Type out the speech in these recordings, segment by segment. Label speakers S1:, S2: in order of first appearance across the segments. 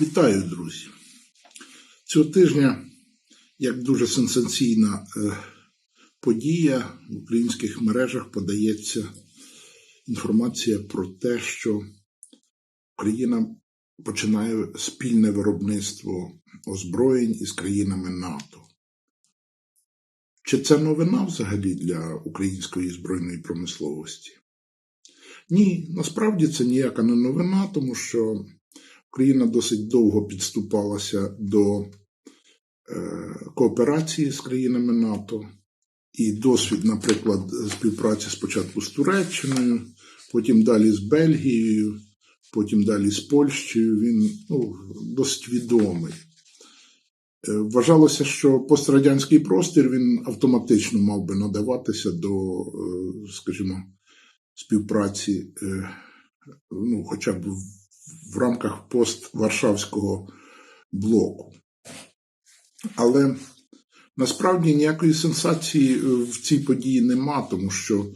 S1: Вітаю, друзі! Цього тижня, як дуже сенсаційна е, подія, в українських мережах подається інформація про те, що Україна починає спільне виробництво озброєнь із країнами НАТО. Чи це новина взагалі для української збройної промисловості? Ні, насправді це ніяка не новина, тому що Україна досить довго підступалася до е, кооперації з країнами НАТО, і досвід, наприклад, співпраці спочатку з Туреччиною, потім далі з Бельгією, потім далі з Польщею, він ну, досить відомий. Е, Вважалося, що пострадянський простір він автоматично мав би надаватися до, е, скажімо, співпраці, ну, хоча б в рамках постваршавського блоку. Але насправді ніякої сенсації в цій події нема, тому що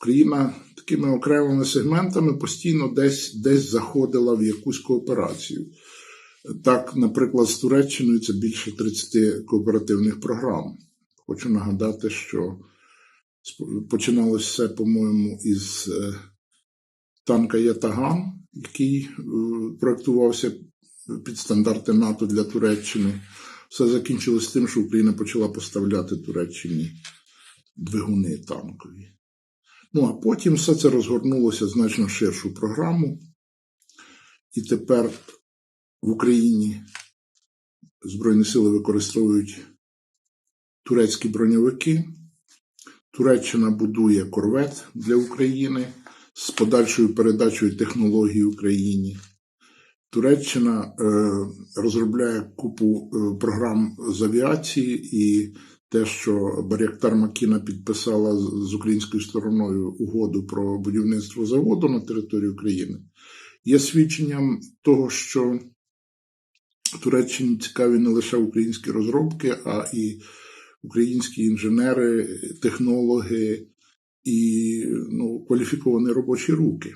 S1: Україна такими окремими сегментами постійно десь, десь заходила в якусь кооперацію. Так, наприклад, з Туреччиною це більше 30 кооперативних програм. Хочу нагадати, що починалося все, по-моєму, із е, танка Ятаган, який е, проектувався під стандарти НАТО для Туреччини. Все закінчилось тим, що Україна почала поставляти Туреччині двигуни танкові. Ну, а потім все це розгорнулося значно ширшу програму. І тепер в Україні Збройні сили використовують турецькі броньовики. Туреччина будує корвет для України з подальшою передачею технологій Україні. Туреччина е, розробляє купу е, програм з авіації, і те, що Баряктар Макіна підписала з, українською стороною угоду про будівництво заводу на території України, є свідченням того, що Туреччині цікаві не лише українські розробки, а і українські інженери, технологи, і ну, кваліфіковані робочі руки.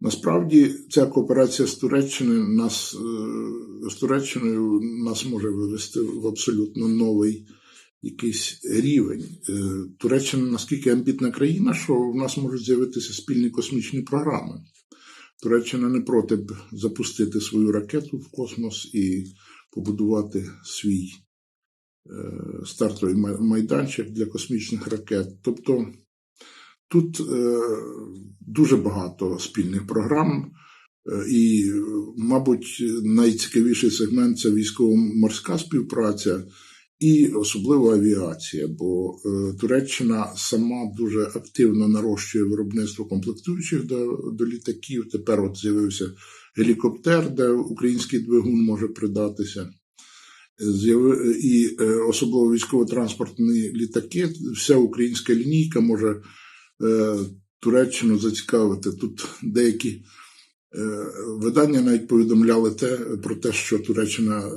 S1: Насправді, ця кооперація з Туреччиною нас е, з Туреччиною нас може вивести в абсолютно новий якийсь рівень. Е, Туреччина наскільки амбітна країна, що в нас можуть з'явитися спільні космічні програми. Туреччина не проти б запустити свою ракету в космос і побудувати свій стартовий майданчик для космічних ракет. Тобто тут е, дуже багато спільних програм, е, і, мабуть, найцікавіший сегмент це військово-морська співпраця. І особливо авіація, бо е, Туреччина сама дуже активно нарощує виробництво комплектуючих до до літаків. Тепер от з'явився гелікоптер, де український двигун може придатися і е, особливо військово-транспортні літаки, вся українська лінійка може е, Туреччину зацікавити. Тут деякі е, видання навіть повідомляли те, про те, що Туреччина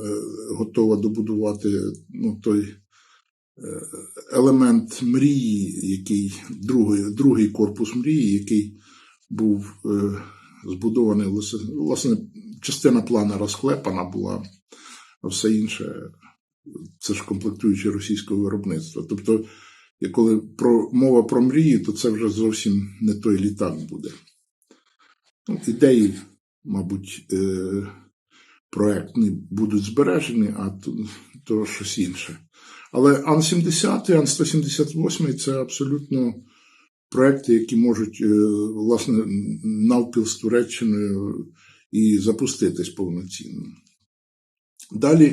S1: готова добудувати ну, той елемент мрії, який другий, другий корпус мрії, який був збудований власне, частина плана розклепана була а все інше це ж комплектуючі російського виробництва. Тобто, коли про, мова про мрії, то це вже зовсім не той літак буде. Ну, Ідеї, мабуть, е, проектні будуть збережені, а то, то щось інше. Але Ан-70, Ан-178 це абсолютно проекти, які можуть, е, власне, навпіл з Туреччиною і запуститись повноцінно. Далі,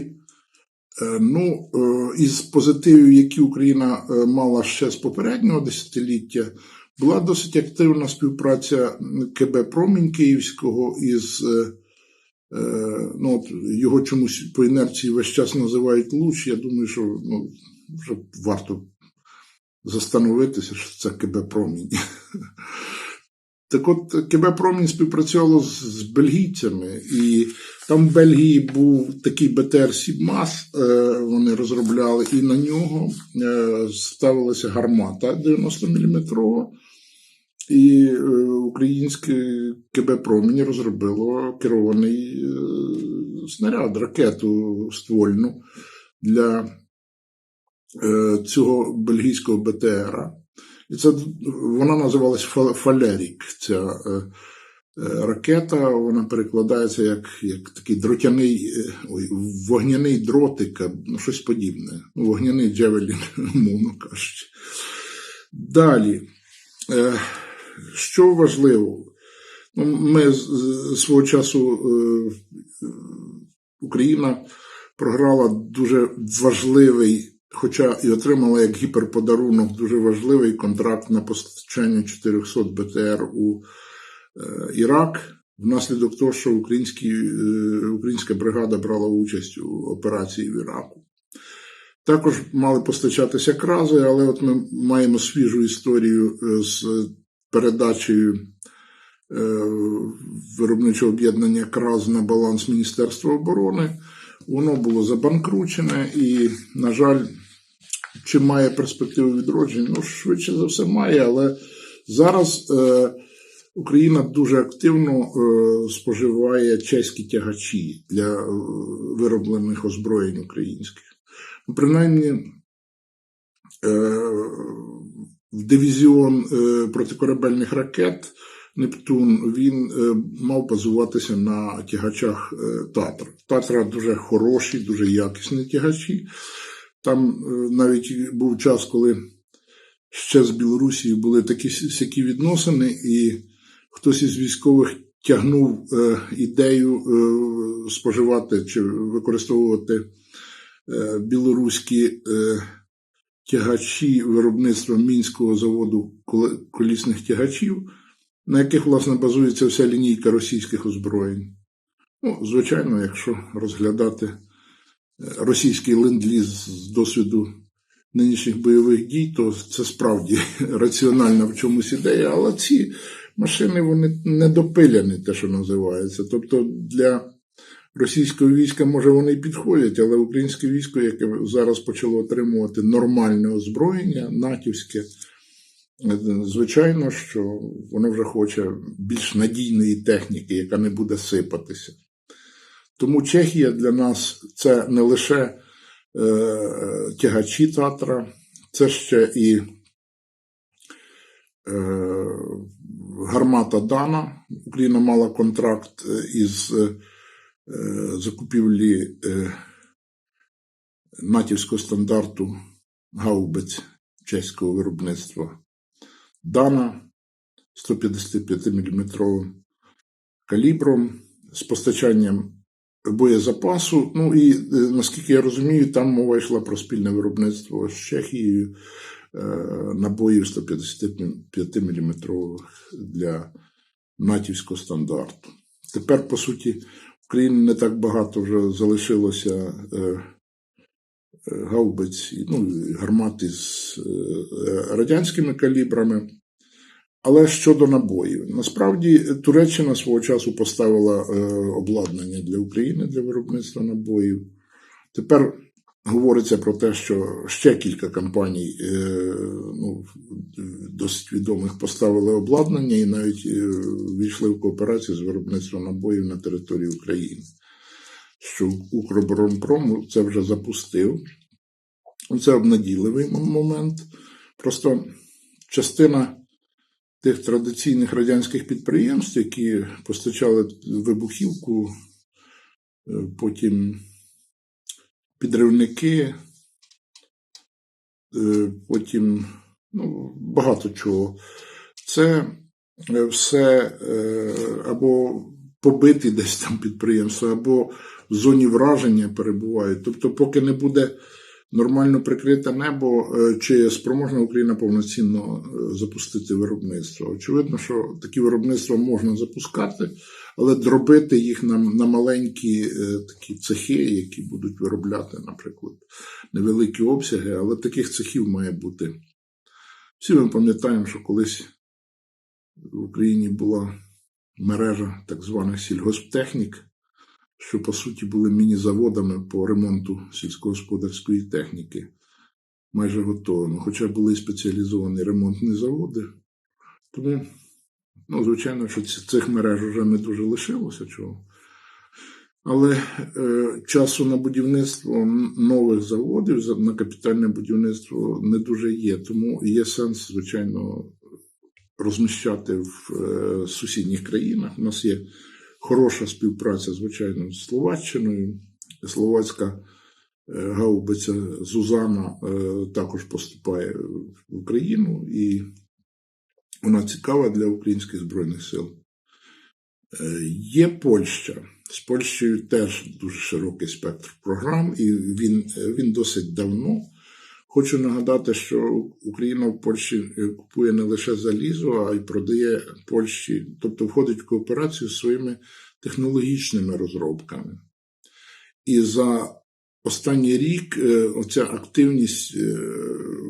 S1: е, ну, е, із позитивів, які Україна е, мала ще з попереднього десятиліття, була досить активна співпраця КБ Промінь Київського із ну, от його чомусь по інерції весь час називають Луч. Я думаю, що ну, вже варто застановитися, що це КБ Промінь. Так от КБ Промінь співпрацювало з бельгійцями, і там в Бельгії був такий БТР Сібмас, е, вони розробляли, і на нього е, ставилася гармата 90-мм. І е, українське КБ Промінь розробило керований е, снаряд, ракету ствольну для е, цього бельгійського БТРа. І це вона називалась Фа- Фалерік. Ця е, е, ракета, вона перекладається як, як такий дротяний, е, ой, вогняний дротик, ну, щось подібне. Ну, Вогняний джевелін, мовно кажучи. Далі. Що важливо? Ну, Ми з- свого часу Україна програла дуже важливий, хоча і отримала як гіперподарунок дуже важливий контракт на постачання 400 БТР у е, Ірак, внаслідок того, що е, українська бригада брала участь у операції в Іраку. Також мали постачатися крази, але от ми маємо свіжу історію е, з передачею виробничого об'єднання КРАЗ на баланс Міністерства оборони. Воно було забанкручене і, на жаль, чи має перспективу відродження? Ну, швидше за все має, але зараз е, Україна дуже активно е, споживає чеські тягачі для е, вироблених озброєнь українських. Ну, Принаймні, е, в дивізіон е, протикорабельних ракет Нептун він е, мав базуватися на тягачах е, Татра. Татра дуже хороші, дуже якісні тягачі. Там е, навіть був час, коли ще з Білорусі були такі сякі відносини, і хтось із військових тягнув е, ідею е, споживати чи використовувати білоруські тягачі виробництва мінського заводу колісних тягачів, на яких, власне, базується вся лінійка російських озброєнь. Ну, звичайно, якщо розглядати російський ленд-ліз з досвіду нинішніх бойових дій, то це справді раціональна в чомусь ідея, але ці машини вони недопиляні, те, що називається. Тобто для російського війська, може, вони і підходять, але українське військо, яке зараз почало отримувати нормальне озброєння, натівське, звичайно, що воно вже хоче більш надійної техніки, яка не буде сипатися. Тому Чехія для нас це не лише е, тягачі Татра, це ще і е, гармата Дана. Україна мала контракт е, із е, закупівлі е, натівського стандарту гаубиць чеського виробництва Дана 155 мм калібром з постачанням боєзапасу. Ну і е, наскільки я розумію, там мова йшла про спільне виробництво з Чехією е, набоїв 155 мм для натівського стандарту. Тепер, по суті, в Україні не так багато вже залишилося е, гаубиць, ну, гармат із радянськими калібрами. Але щодо набоїв, насправді Туреччина свого часу поставила е, обладнання для України для виробництва набоїв. Тепер говориться про те, що ще кілька компаній е, ну, досить відомих поставили обладнання і навіть е, війшли в кооперацію з виробництвом набоїв на території України. Що Укроборонпром це вже запустив. Це обнадійливий момент. Просто частина тих традиційних радянських підприємств, які постачали вибухівку, е, потім підривники, е, потім ну, багато чого. Це е, все або побиті десь там підприємства, або в зоні враження перебувають. Тобто, поки не буде нормально прикрите небо, е, чи спроможна Україна повноцінно е, запустити виробництво. Очевидно, що такі виробництва можна запускати, але дробити їх на, на маленькі е, такі цехи, які будуть виробляти, наприклад, невеликі обсяги, але таких цехів має бути. Всі ми пам'ятаємо, що колись в Україні була мережа так званих сільгосптехнік, що по суті були міні-заводами по ремонту сільськогосподарської техніки, майже готовими. Хоча були і спеціалізовані ремонтні заводи. Тому Ну, звичайно, що цих мереж вже не дуже лишилося чого. Але е, часу на будівництво нових заводів, на капітальне будівництво не дуже є. Тому є сенс, звичайно, розміщати в е, сусідніх країнах. У нас є хороша співпраця, звичайно, з Словаччиною. Словацька е, гаубиця Зузана е, також поступає в Україну, і вона цікава для українських збройних сил. Е, Є Польща. З Польщею теж дуже широкий спектр програм, і він, він досить давно. Хочу нагадати, що Україна в Польщі е, купує не лише залізо, а й продає Польщі, тобто входить в кооперацію з своїми технологічними розробками. І за останній рік е, оця активність е,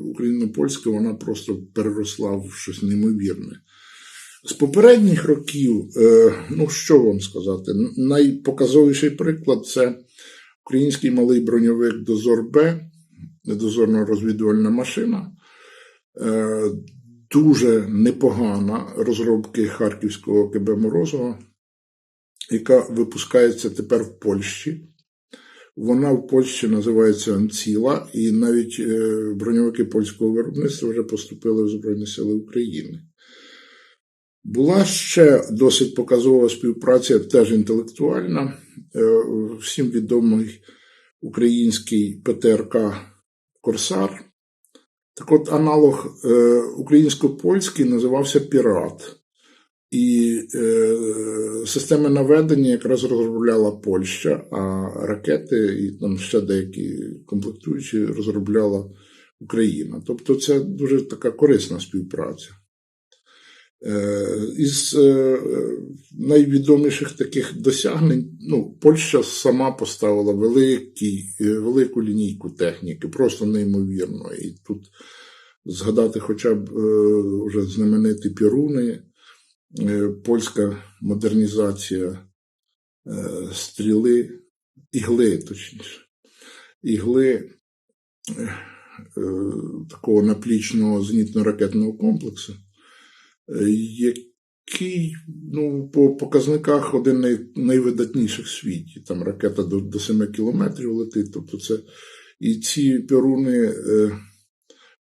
S1: україно-польська вона просто переросла в щось неймовірне. З попередніх років, ну що вам сказати, найпоказовіший приклад це український малий броньовик Дозор Б, дозорно-розвідувальна машина. Е, Дуже непогана розробки Харківського КБ Морозова, яка випускається тепер в Польщі. Вона в Польщі називається Анціла, і навіть е, броньовики польського виробництва вже поступили в Збройні Сили України. Була ще досить показова співпраця, теж інтелектуальна. Е, Всім відомий український ПТРК Корсар. Так от аналог е, українсько-польський називався Пірат. І е, системи наведення якраз розробляла Польща, а ракети і там ще деякі комплектуючі розробляла Україна. Тобто це дуже така корисна співпраця. Е, Із е, найвідоміших таких досягнень, ну, Польща сама поставила великий, е, велику лінійку техніки, просто неймовірно. І тут згадати хоча б вже знамениті піруни, польська модернізація стріли, ігли, точніше, ігли такого наплічного зенітно-ракетного комплексу, який ну, по показниках один най, найвидатніших в світі. Там ракета до, до 7 кілометрів летить. Тобто це і ці піруни. Е,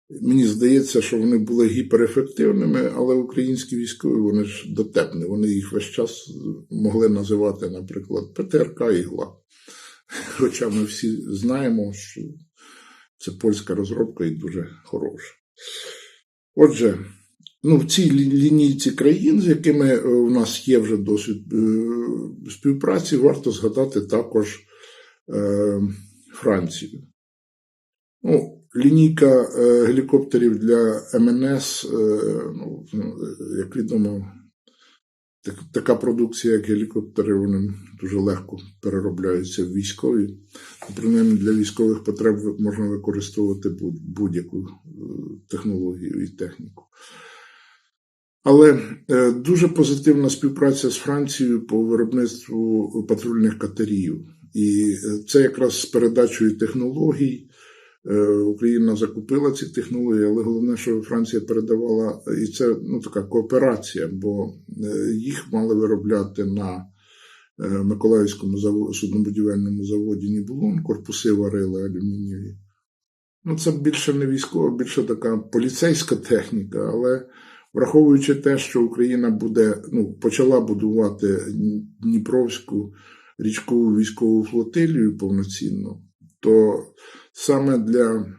S1: Мені здається, що вони були гіперефективними, але українські військові вони ж дотепні. Вони їх весь час могли називати, наприклад, ПТРК Ігла. Хоча ми всі знаємо, що це польська розробка і дуже хороша. Отже, ну, в цій лі- лінійці країн, з якими е, у нас є вже досвід е, співпраці, варто згадати також е, Францію. Ну, лінійка гелікоптерів для МНС, е, ну, як відомо, так, така продукція, як гелікоптери, вони дуже легко переробляються в військові. Ну, Принаймні для військових потреб можна використовувати будь- будь-яку технологію і техніку. Але е, дуже позитивна співпраця з Францією по виробництву патрульних катерів. І е, це якраз з передачею технологій. Е, Україна закупила ці технології, але головне, що Франція передавала, і це ну, така кооперація, бо їх мали виробляти на Миколаївському заво- суднобудівельному заводі Нібулон, корпуси варили алюмінієві. Ну, це більше не військова, більше така поліцейська техніка, але враховуючи те, що Україна буде, ну, почала будувати Дніпровську річкову військову флотилію повноцінно, то саме для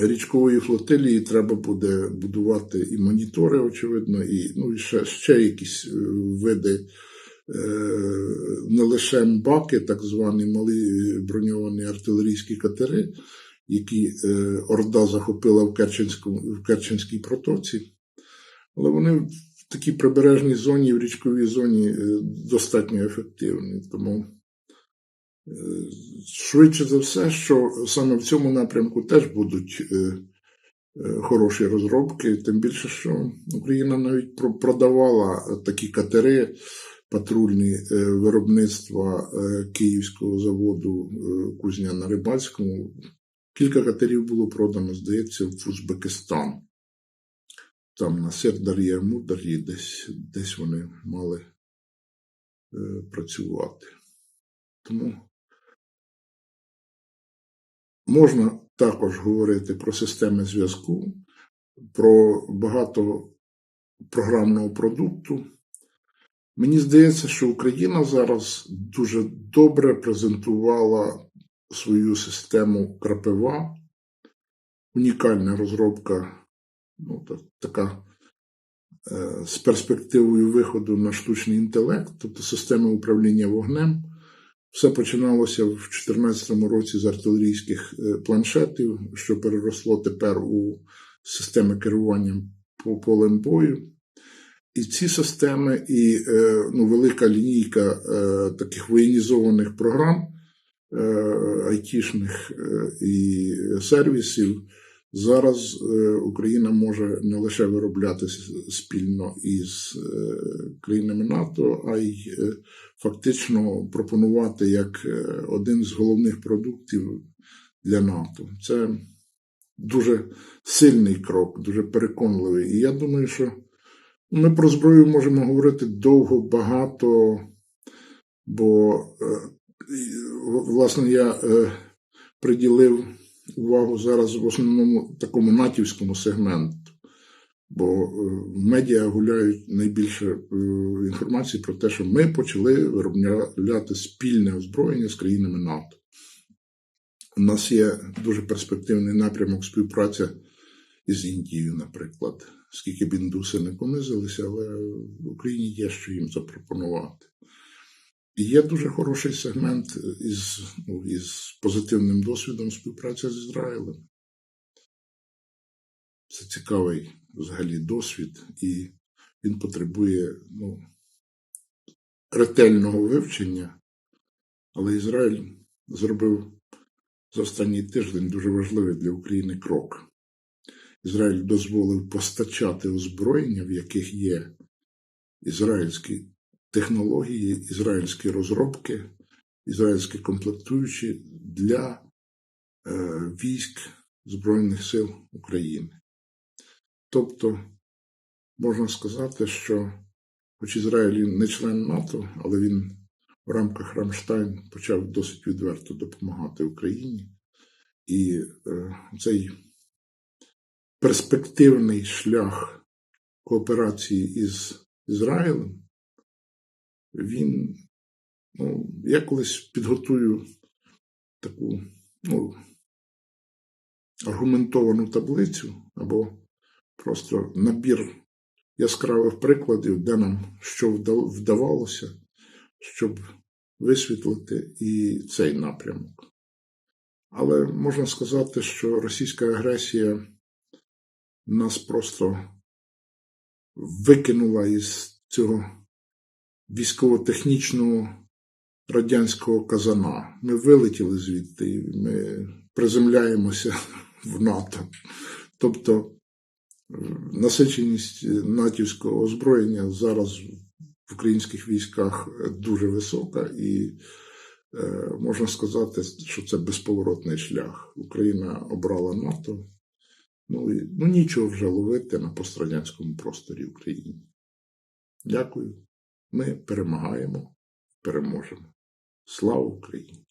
S1: річкової флотилії треба буде будувати і монітори, очевидно, і, ну, ще, ще якісь е, види, е, не лише МБАКи, так звані малі броньовані артилерійські катери, які е, Орда захопила в, Керченському, в Керченській протоці, але вони в такій прибережній зоні, в річковій зоні е, достатньо ефективні. Тому е, швидше за все, що саме в цьому напрямку теж будуть е, хороші розробки, тим більше, що Україна навіть продавала такі катери патрульні виробництва Київського заводу Кузня на Рибальському. Кілька катерів було продано, здається, в Узбекистан. Там на Сердарі Амударі, десь, десь вони мали е, працювати. Тому можна також говорити про системи зв'язку, про багато програмного продукту. Мені здається, що Україна зараз дуже добре презентувала свою систему крапива. Унікальна розробка, ну, та- така е, з перспективою виходу на штучний інтелект, тобто система управління вогнем. Все починалося в 2014 році з артилерійських е, планшетів, що переросло тепер у системи керування по полем бою. І ці системи, і е, ну, велика лінійка таких воєнізованих програм айтішних і сервісів. Зараз е, Україна може не лише виробляти спільно із е, країнами НАТО, а й е, фактично пропонувати як один з головних продуктів для НАТО. Це дуже сильний крок, дуже переконливий. І я думаю, що ми про зброю можемо говорити довго, багато, бо, власне, я приділив увагу зараз в основному такому натівському сегменту. Бо е, в медіа гуляють найбільше е, інформації про те, що ми почали виробляти спільне озброєння з країнами НАТО. У нас є дуже перспективний напрямок співпраця із Індією, наприклад. Скільки б індуси не понизилися, але в Україні є що їм запропонувати. Є дуже хороший сегмент із, ну, із позитивним досвідом співпраця з Ізраїлем. Це цікавий взагалі досвід, і він потребує ну, ретельного вивчення. Але Ізраїль зробив за останній тиждень дуже важливий для України крок. Ізраїль дозволив постачати озброєння, в яких є ізраїльські технології, ізраїльські розробки, ізраїльські комплектуючі для е, військ Збройних сил України. Тобто, можна сказати, що, хоч Ізраїль не член НАТО, але він в рамках Рамштайн почав досить відверто допомагати Україні. І е, цей перспективний шлях кооперації із Ізраїлем, він, ну, я колись підготую таку ну, аргументовану таблицю або просто набір яскравих прикладів, де нам що вдавалося, щоб висвітлити і цей напрямок. Але можна сказати, що російська агресія нас просто викинула із цього військово-технічного радянського казана. Ми вилетіли звідти, ми приземляємося в НАТО. Тобто насиченість натівського озброєння зараз в українських військах дуже висока, і е, можна сказати, що це безповоротний шлях. Україна обрала НАТО. Ну, ну нічого вже ловити на пострадянському просторі України. Дякую. Ми перемагаємо, переможемо. Слава Україні!